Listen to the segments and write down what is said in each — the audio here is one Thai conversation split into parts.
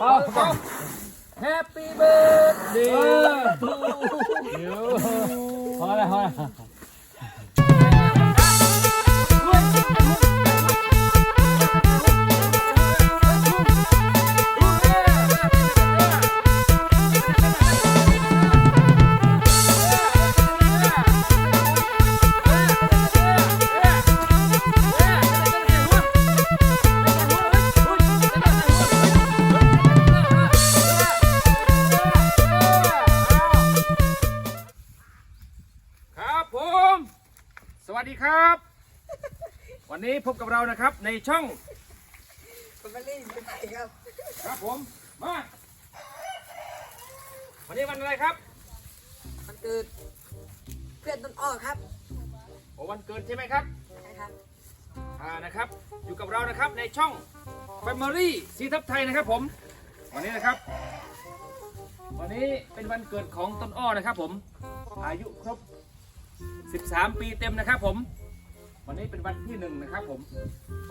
เป่าเป่า Happy birthday เดี๋ยวพอแล้วพอแล้ว วันนี้พบกับเรานะครับในช่องผมไม่เล่นไม่ไหนครับ ครับผม มา วันนี้วันอะไรครับ มันเกิดเพื่อนต้นอ้อครับโอ้วันเกิดใช่ไหมครับนะครับ อ่านะครับ อยู่กับเรานะครับในช่อง Family สีทับไทยนะครับผม วันนี้นะครับ วันนี้เป็นวันเกิดของต้นอ้อนะครับผม อายุครบ 13 ปีเต็มนะครับผม วันนี้เป็นวันที่หนึ่งนะครับผม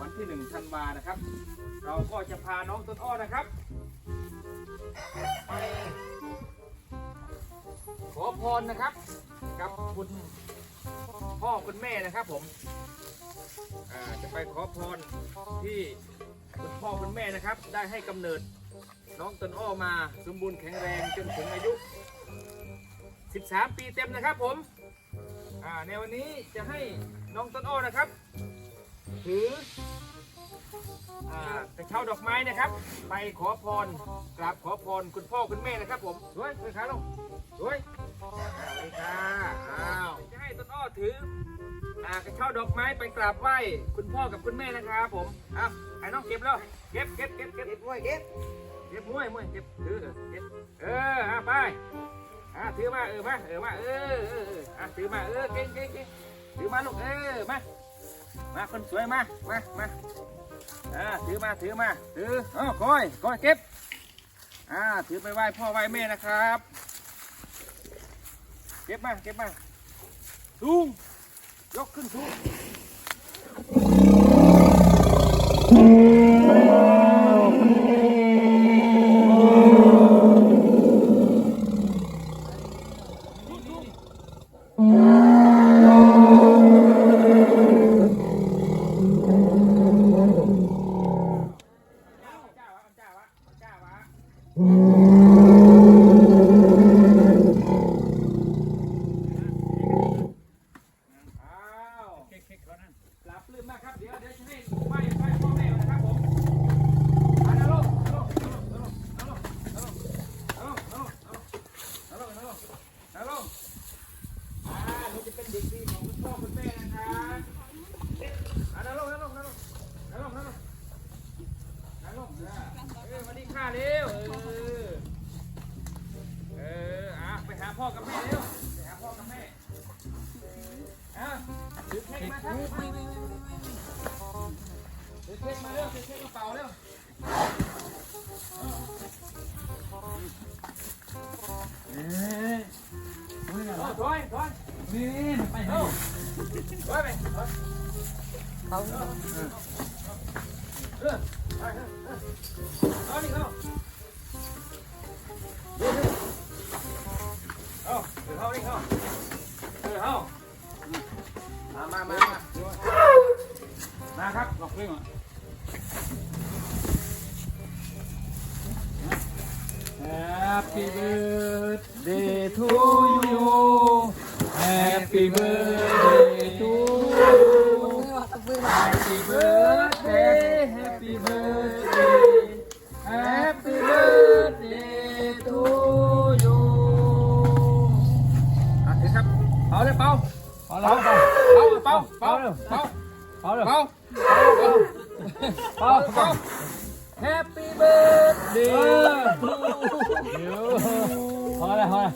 วันที่หนึ่งธันวานะครับ เราก็จะพาน้องต้นอ้อนะครับไปขอพรนะครับ กับคุณพ่อคุณแม่นะครับ ผมจะไปขอพรที่คุณพ่อคุณแม่นะครับ ได้ให้กำเนิดน้องต้นอ้อมาสมบูรณ์แข็งแรงจนถึงอายุ 13 ปีเต็มนะครับผม อ่าในวันนี้จะให้น้องต้นอ้อนะครับถืออ่ากระเช้าดอกไม้นะครับ ไปขอพรกราบขอพรคุณพ่อคุณแม่นะครับ ผมด้วยด้วยขาลงด้วยสวัสดีค่ะอ้าวจะให้ต้นอ้อถืออ่ากระเช้าดอกไม้ไปกราบไหว้คุณพ่อกับคุณแม่นะครับผมอะไอ้น้องเก็บแล้วเก็บเก็บเก็บเก็บเก็บไว้เก็บเก็บม้วยม้วยเก็บถือเออเก็บเอออะไป อะถือมาเออมาเออมาเออเออเอออะถือมาเออเก่งเก่งเก่งถือมาลูกเออมามาคนสวยมามามาอ่าถือมาถือมาถือเอ้าคอยคอยเก็บอ่าถือไปไหว้พ่อไหว้แม่นะครับ เก็บมาเก็บมาสูงยกขึ้นสูง Mm-hmm. ไม่ไม่ไม่ไม่ไม่เดี๋ยวเช็คมาเร็วเดี๋ยวเช็คกระเป๋าเร็วเอ๊ะโอ้ยโอ้ยโอ้ยนี่ไปเร็วโอ้ยไปเอาเออเออไปเออเอานี่เข้าเอาเดี๋ยวเข้านี่เข้า ครับหลอกเรื่องอะ Happy birthday to you Happy birthday to you มือว่าตบมือมา Happy birthday Happy birthday Happy birthday to you อะเดี๋ยวครับเป่าเลยเป่าเอาแล้วเป่าเป่าเป่าเป่าเร็วเป่าเป่าเร็วเป่า เป่าเป่า Happy birthday เออเดี๋ยวพอแล้วพอแล้ว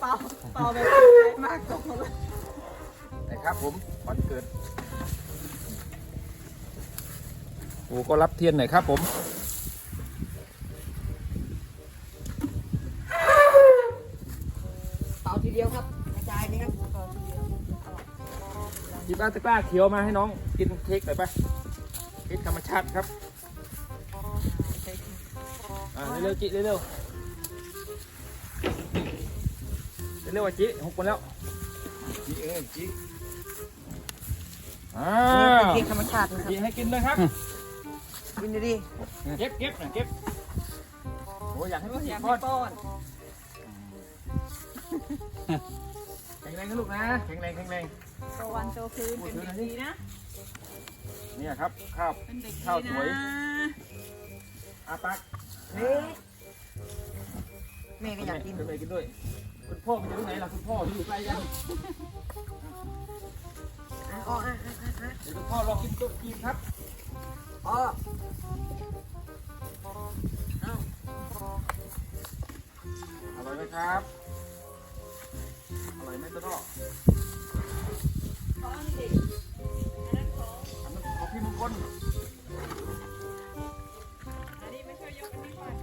เป่าเป่าแบบมากตกเลยนะครับผมวันเกิดโอ้ก็รับเทียนหน่อยครับผม หยิบอาตะกร้าเขียวมาให้น้องกินเค้กหน่อยไปเค้กธรรมชาติครับอ่าเร็วๆจิเร็วๆเร็วๆอะจิหกคนแล้วจีเอ้ยจีอ่าเป็นเค้กธรรมชาตินะครับจิให้กินเลยครับกินดูดิเก็บเก็บหน่อยเก็บโอ้ยอยากให้พี่อยากป้ให้อนป้อนแข็งแรงนะลูกนะแข็งแรงแข็งแรง โตวันโตคืนเป็นเด็กดีนะ เนี่ยครับข้าวเป็นเด็กข้าวดีสวยนะอาปักเฮ้ยแม่ก็อยากกินคุณแม่กินด้วย คุณพ่อมันอยู่ที่ไหนล่ะคุณพ่อที่อยู่ใกล้ยังอะอ๋ออะอะอะอะเดี๋ยวคุณพ่อรอกินตุ๊กกินครับอ๋ออร่อยไหมครับอร่อยไหมต้นอ้อขออันนี้ดิอันนั้นข อันนั้นของพี่มงคลอันนี้ไม่ช่วยยกอันนี้ก่อน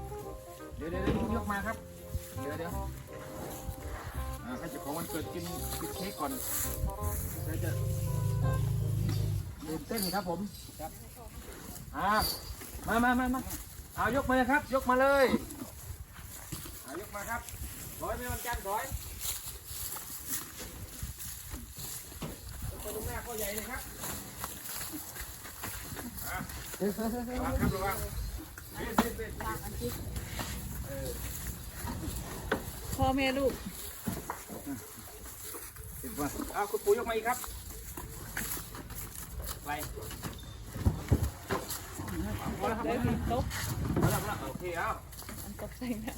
เดี๋ยวเดี๋ยวเดี๋ยวยกมาครับ เดี๋ยวเดี๋ยวอ่าให้เจ้าของวันเกิดกินกินเค้กก่อนเดี๋ยวจะตื่นเต้นครับผมครับอ่ามามามามาเอายกมาเลยครับ ยกมาเลยเอายกมาครับร้อยไม่วันจันทร์ร้อยไป ตรงหน้าข้อใหญ่เลยครับอะระวังครับระวังเบ็ดเบ็ดเบ็ดฝากอันนี้เออพ่อแม่ลูกติดมาเอาคุณปู่ยกมาอีกครับ ไปพอแล้วครับพแล้อวแล้วมีโต๊ะพอแล้วพอแล้วโอเคเอาอันตกใส่นะ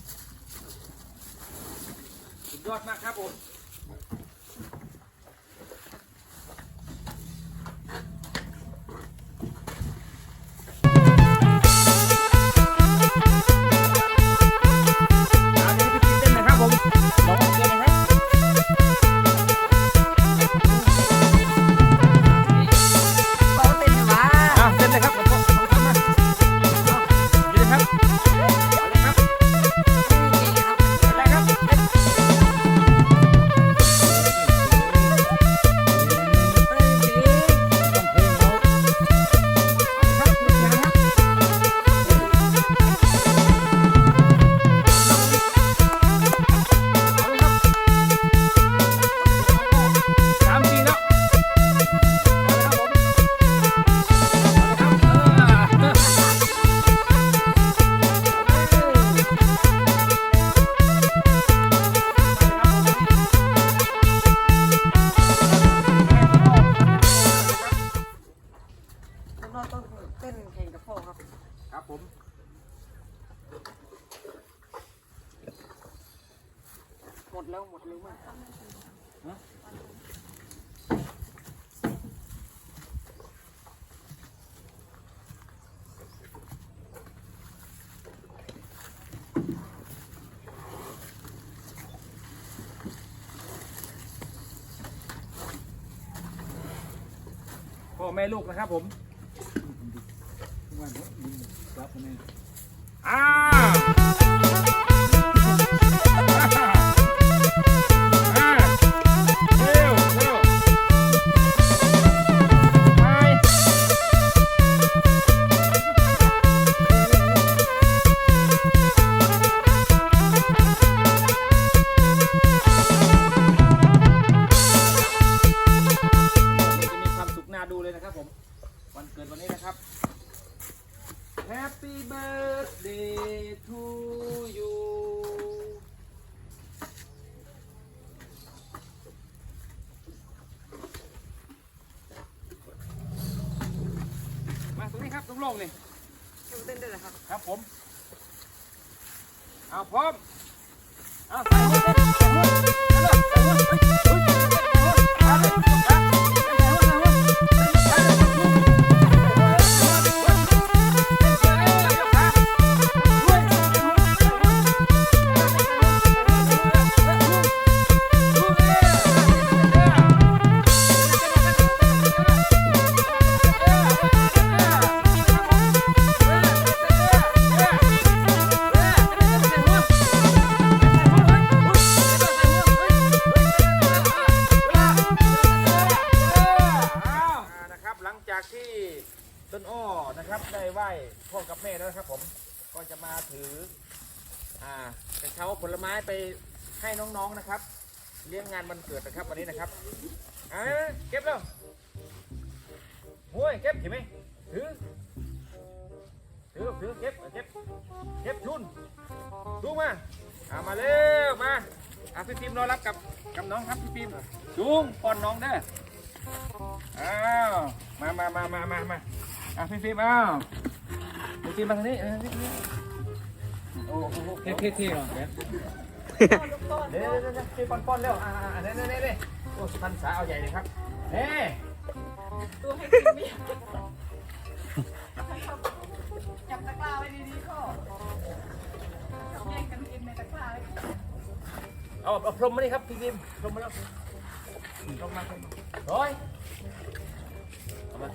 สุดยอดมากครับผม แม่ลูกนะครับผมว่าเนอะยิงรับมาเนี่ยอ้าวอ่า รงนี้ครับตรงโล่งนี่ให้มาเต้นด้วยนะครับ ครับผม เอาพร้อม เอา มาถืออ่ากระเช้าผลไม้ไปให้น้องๆนะครับ เลี้ยงงานวันเกิดนะครับวันนี้นะครับอ่าเก็บแล้วโอ้ยเก็บเห็นไหมถือถือถือเก็บเก็บเก็บชุนดูมาเอามาเร็วมาอะพี่พิมรอรับกับกับน้องครับพี่พิมจูงป้อนน้องเด้ออ้าวมามามามามามาอะพี่พิมอ้าวพี่พิมมาทางนี้เออพี่พิม เท่เท่เท่หรอเนี่ยเดี๋ยวเดี๋ยวเดี๋ยวพี่ป้อนป้อนเร็วอ่าอ่าอ่าเน่เน่เน่เน่โอ้สุพรรณษาเอาใหญ่เลยครับเน่ตัวให้กินไม่อยากจับตะกร้าไว้ดีๆก็จับแย่งกันกินในตะกร้าเลยเอาเอาพรมมานี่ครับพี่พิมพรมมาแล้วพรมาพรมมาร้อยเอามา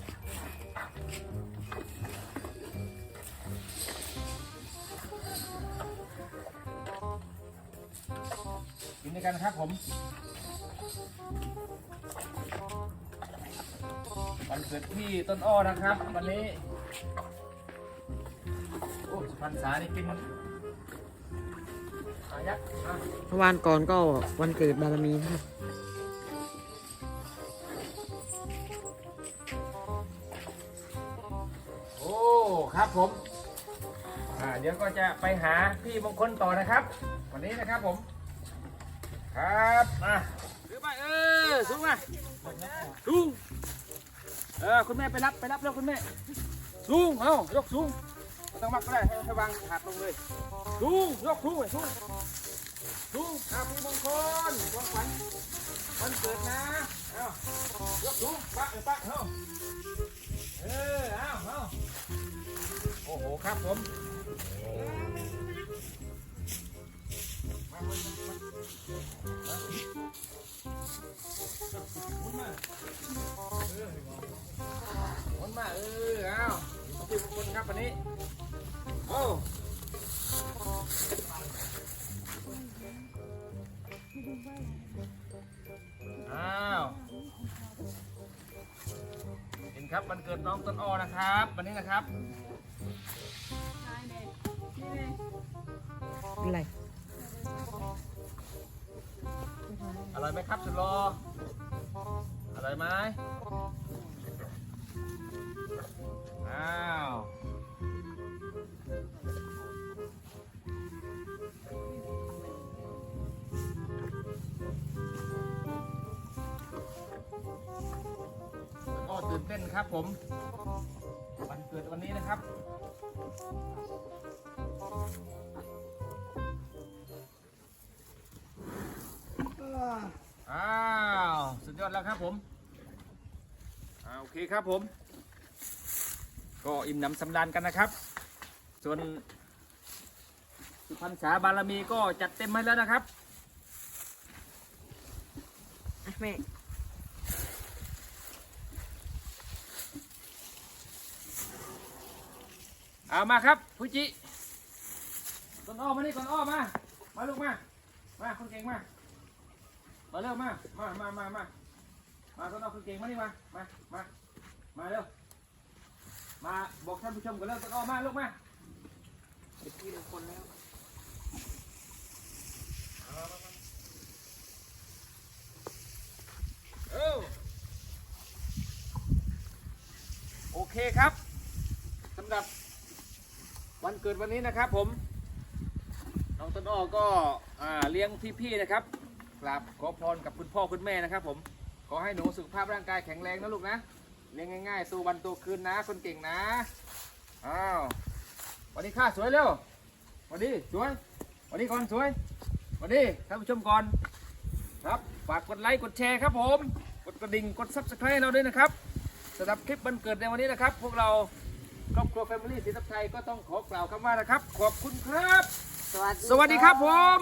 ด้วยกันนะครับผมวันเกิดพี่ต้นอ้อนะครับ วันนี้โอ้สุพรรณษานี่กินอายักษ์อะเมื่อวานก่อนก็วันเกิดบารมีนะครับโอ้ครับผมอ่าเดี๋ยวก็จะไปหาพี่มงคลต่อนะครับ วันนี้นะครับผม ครับมาถือไปเออสูงมาสูงเออคุณแม่ไปรับไปรับแล้วคุณแม่สูงเอายกสูงไม่ต้องมักก็ได้ให้ให้วางขาดลงเลยสูงยกสูงไปสูงสูงครับพี่มงคลของขวัญวันเกิดนะเอายกสูงปะเออปะเอาเออเอาเอาโอ้โหครับผม มาวนมาเออเอาขอบคุณครับวันนี้โอ้อ้าวเห็นครับวันเกิดน้องต้นอ้อนะครับ วันนี้นะครับเป็นไร เต้นครับผมวันเกิดวันนี้นะครับ อ้าว สุดยอดแล้วครับผมอ่าโอเคครับผม ก็อิ่มหนำสำราญกันนะครับ ส่วนสุพรรณษาบารมีก็จัดเต็มให้แล้วนะครับอะแม่ เอามาครับพุจิต้นอ้อมานี่ต้นอ้อมา มาลูกมา มาคนเก่งมา มาเร็วมา มามามามามาต้นอ้อคนเก่งมานี่มา มา มา มาเร็ว มาบอกท่านผู้ชมกันเร็วต้นอ้อมาลูกมาพี่มงคลแล้วเออโอเคครับสำหรับ วันเกิดวันนี้นะครับผมน้องต้นอ้อก็เลี้ยงพี่ๆนะครับกราบขอพรกับคุณพ่อคุณแม่นะครับ ผมขอให้หนูสุขภาพร่างกายแข็งแรงนะลูกนะเลี้ยงง่ายๆตัววันตัวคืนนะ คนเก่งนะอ้าววันนี้ข้าสวยเร็ววันนี้สวยวันนี้ก่อนสวยวันนี้ท่านผู้ชมก่อนครับฝากกดไลค์กดแชร์ครับผม กดกระดิ่งกด subscribe ให้เราด้วยนะครับสำหรับคลิปวันเกิดในวันนี้นะครับ พวกเรา ครอบครัวแฟมิลี่สีทับไทยก็ต้องขอกล่าวคำว่านะครับ ขอบคุณครับ สวัสดีสวัสดีครับผม